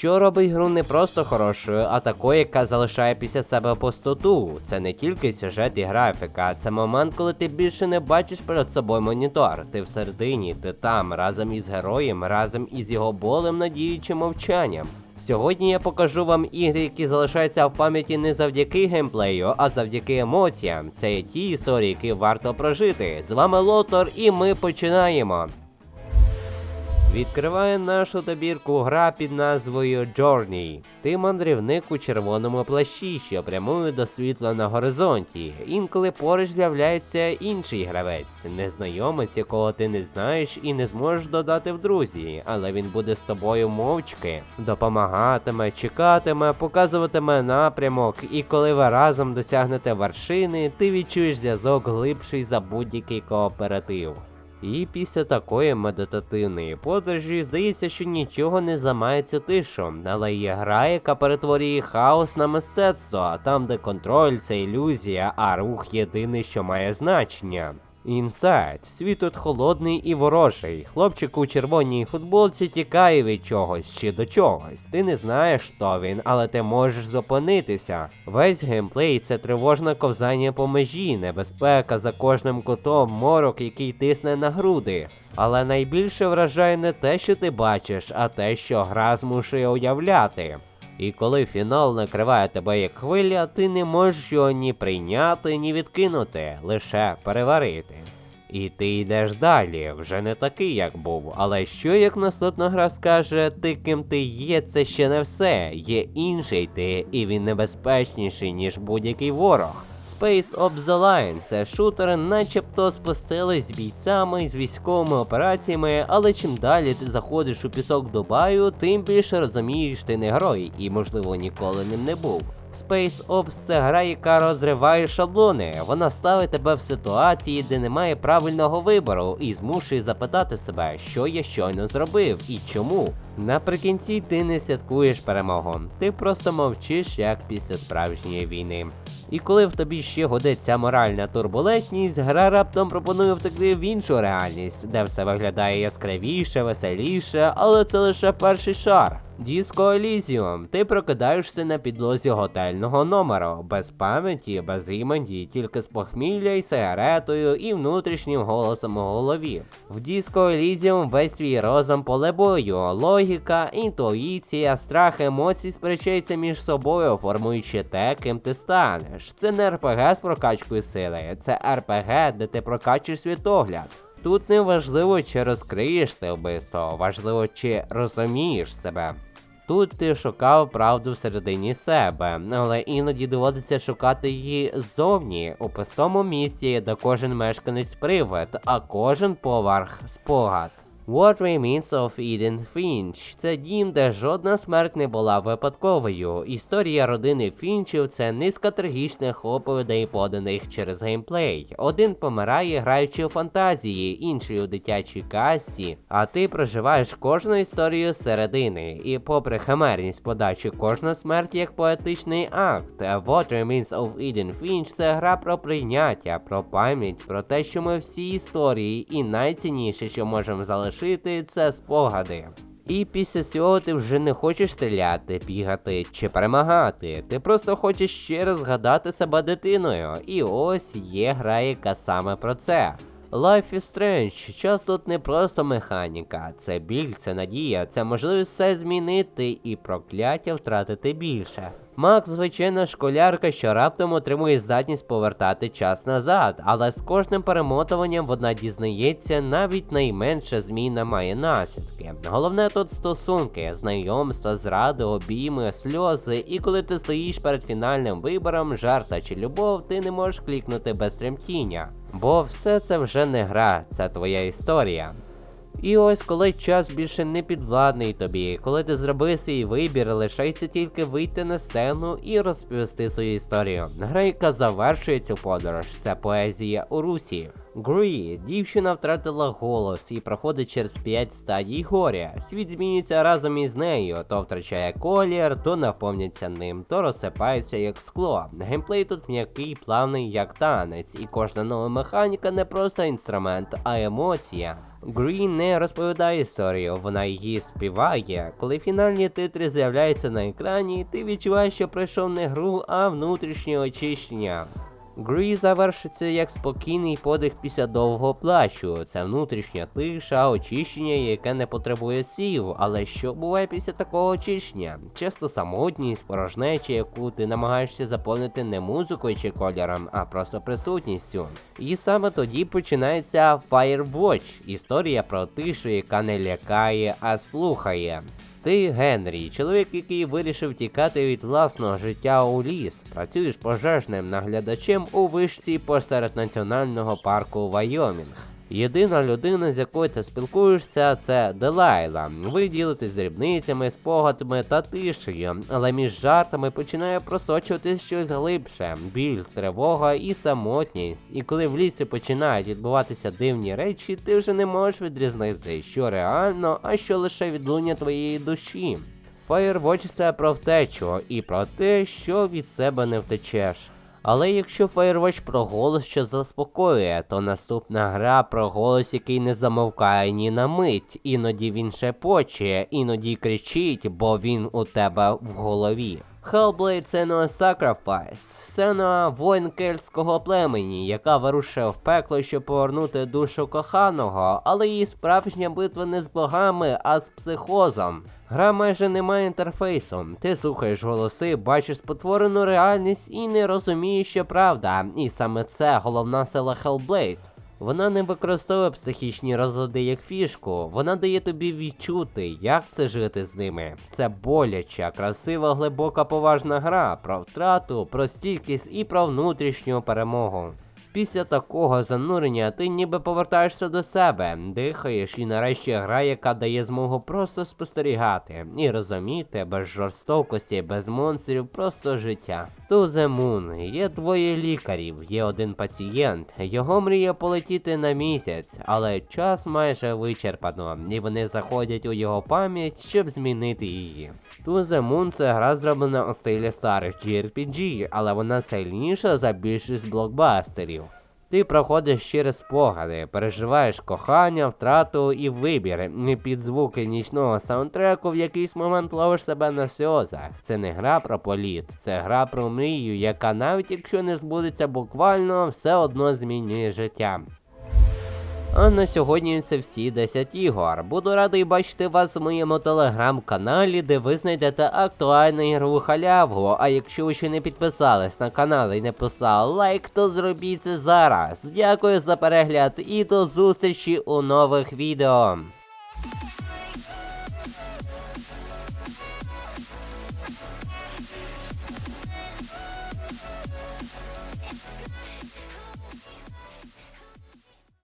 що робить гру не просто хорошою, а такою, яка залишає після себе пустоту. Це не тільки сюжет і графіка, це момент, коли ти більше не бачиш перед собою монітор. Ти всередині, ти там, разом із героєм, разом із його болем, надією мовчанням. Сьогодні я покажу вам ігри, які залишаються в пам'яті не завдяки геймплею, а завдяки емоціям. Це ті історії, які варто прожити. З вами Лотор, і ми починаємо. Відкриває нашу добірку гра під назвою Journey. Ти мандрівник у червоному плащі, що прямує до світла на горизонті. Інколи поруч з'являється інший гравець, незнайомець, якого ти не знаєш і не зможеш додати в друзі, але він буде з тобою мовчки, допомагатиме, чекатиме, показуватиме напрямок, і коли ви разом досягнете вершини, ти відчуєш зв'язок глибший за будь-який кооператив. І після такої медитативної подорожі здається, що нічого не зламає цю тишу, але є гра, яка перетворює хаос на мистецтво, там, де контроль це ілюзія, а рух єдине, що має значення. Інсайд. Світ тут холодний і ворожий. Хлопчик у червоній футболці тікає від чогось чи до чогось. Ти не знаєш, хто він, але ти можеш зупинитися. Весь геймплей це тривожне ковзання по межі, небезпека за кожним кутом, морок, який тисне на груди. Але найбільше вражає не те, що ти бачиш, а те, що гра змушує уявляти. І коли фінал накриває тебе як хвиля, ти не можеш його ні прийняти, ні відкинути, лише переварити. І ти йдеш далі, вже не такий, як був. Але що як наступна гра скаже, ти ким ти є, це ще не все. Є інший ти, і він небезпечніший, ніж будь-який ворог. Space Ops The Line – це шутер, начебто спустились з бійцями, з військовими операціями, але чим далі ти заходиш у пісок Дубаю, тим більше розумієш, ти не герой і, можливо, ніколи ним не був. Space Ops це гра, яка розриває шаблони. Вона ставить тебе в ситуації, де немає правильного вибору, і змушує запитати себе, що я щойно зробив і чому. Наприкінці ти не святкуєш перемогу, ти просто мовчиш, як після справжньої війни. І коли в тобі ще годиться моральна турбулентність, гра раптом пропонує втекти в іншу реальність, де все виглядає яскравіше, веселіше, але це лише перший шар. Діско Elysium. Ти прокидаєшся на підлозі готельного номеру, без пам'яті, без імені, тільки з похмілля й сигаретою і внутрішнім голосом у голові. В Діско Elysium весь твій розум поле бою, логіка, інтуїція, страх, емоції сперечаються між собою, формуючи те, ким ти станеш. Це не РПГ з прокачкою сили, це РПГ, де ти прокачуєш світогляд. Тут не важливо, чи розкриєш ти вбивство, важливо, чи розумієш себе. Тут ти шукав правду всередині себе, але іноді доводиться шукати її ззовні, у пустому місці, де кожен мешканець привид, а кожен поверх спогад. What Remains of Eden Finch – це дім, де жодна смерть не була випадковою. Історія родини Фінчів це низка трагічних оповідей, поданих через геймплей. Один помирає, граючи у фантазії, інший у дитячій касті, а ти проживаєш кожну історію середини. І попри химерність подачі кожна смерть як поетичний акт. What Remains of Eden Finch – це гра про прийняття, про пам'ять, про те, що ми всі історії, і найцінніше, що можемо залишити залишити це спогади. І після цього ти вже не хочеш стріляти, бігати чи перемагати. Ти просто хочеш ще раз згадати себе дитиною. І ось є гра, яка саме про це. Life is Strange. Час тут не просто механіка, це біль, це надія, це можливість все змінити і прокляття втратити більше. Макс, звичайна школярка, що раптом отримує здатність повертати час назад, але з кожним перемотуванням вона дізнається, навіть найменша зміна має наслідки. Головне тут стосунки, знайомства, зради, обійми, сльози, і коли ти стоїш перед фінальним вибором, жарта чи любов, ти не можеш клікнути без тремтіння. Бо все це вже не гра, це твоя історія. І ось коли час більше не підвладний тобі, коли ти зробив свій вибір, лишається тільки вийти на сцену і розповісти свою історію. Гра, яка завершує цю подорож, це поезія у Русі. Грі, дівчина втратила голос і проходить через 5 стадій горя. Світ змінюється разом із нею, то втрачає колір, то наповнюється ним, то розсипається як скло. Геймплей тут м'який, плавний, як танець, і кожна нова механіка не просто інструмент, а емоція. Грін не розповідає історію, вона її співає. Коли фінальні титри з'являються на екрані, ти відчуваєш, що пройшов не гру, а внутрішнє очищення. Грі завершиться як спокійний подих після довгого плачу. Це внутрішня тиша, очищення, яке не потребує слів. Але що буває після такого очищення? Часто самотність, порожнеча, яку ти намагаєшся заповнити не музикою чи кольором, а просто присутністю. І саме тоді починається Firewatch, історія про тишу, яка не лякає, а слухає. Ти Генрі, чоловік, який вирішив тікати від власного життя у ліс. Працюєш пожежним наглядачем у вишці посеред національного парку Вайомінг. Єдина людина, з якою ти спілкуєшся, це Делайла. Ви ділитесь дрібницями, спогадами та тишею, але між жартами починає просочуватись щось глибше: біль, тривога і самотність. І коли в лісі починають відбуватися дивні речі, ти вже не можеш відрізнити, що реально, а що лише відлуння твоєї душі. Firewatch це про втечу і про те, що від себе не втечеш. Але якщо Firewatch про голос, що заспокоює, то наступна гра про голос, який не замовкає ні на мить. Іноді він шепоче, іноді кричить, бо він у тебе в голові. Hellblade Senua Sacrifice Сенуа воїн кельтського племені, яка вирушує в пекло, щоб повернути душу коханого, але її справжня битва не з богами, а з психозом. Гра майже не має інтерфейсу. Ти слухаєш голоси, бачиш спотворену реальність і не розумієш, що правда. І саме це головна сила Hellblade. Вона не використовує психічні розлади як фішку, вона дає тобі відчути, як це жити з ними. Це боляча, красива, глибока, поважна гра про втрату, про стійкість і про внутрішню перемогу. Після такого занурення ти ніби повертаєшся до себе, дихаєш і нарешті гра, яка дає змогу просто спостерігати і розуміти без жорстокості, без монстрів, просто життя. To the Moon є двоє лікарів, є один пацієнт. Його мріє полетіти на місяць, але час майже вичерпано, і вони заходять у його пам'ять, щоб змінити її. To the Moon це гра зроблена у стилі старих JRPG, але вона сильніша за більшість блокбастерів. Ти проходиш через спогади, переживаєш кохання, втрату і вибір. І під звуки нічного саундтреку в якийсь момент ловиш себе на сльозах. Це не гра про політ, це гра про мрію, яка навіть якщо не збудеться буквально, все одно змінює життя. А на сьогодні це всі 10 ігор. Буду радий бачити вас у моєму телеграм-каналі, де ви знайдете актуальну ігрову халяву. А якщо ви ще не підписались на канал і не поставили лайк, то зробіть це зараз. Дякую за перегляд і до зустрічі у нових відео.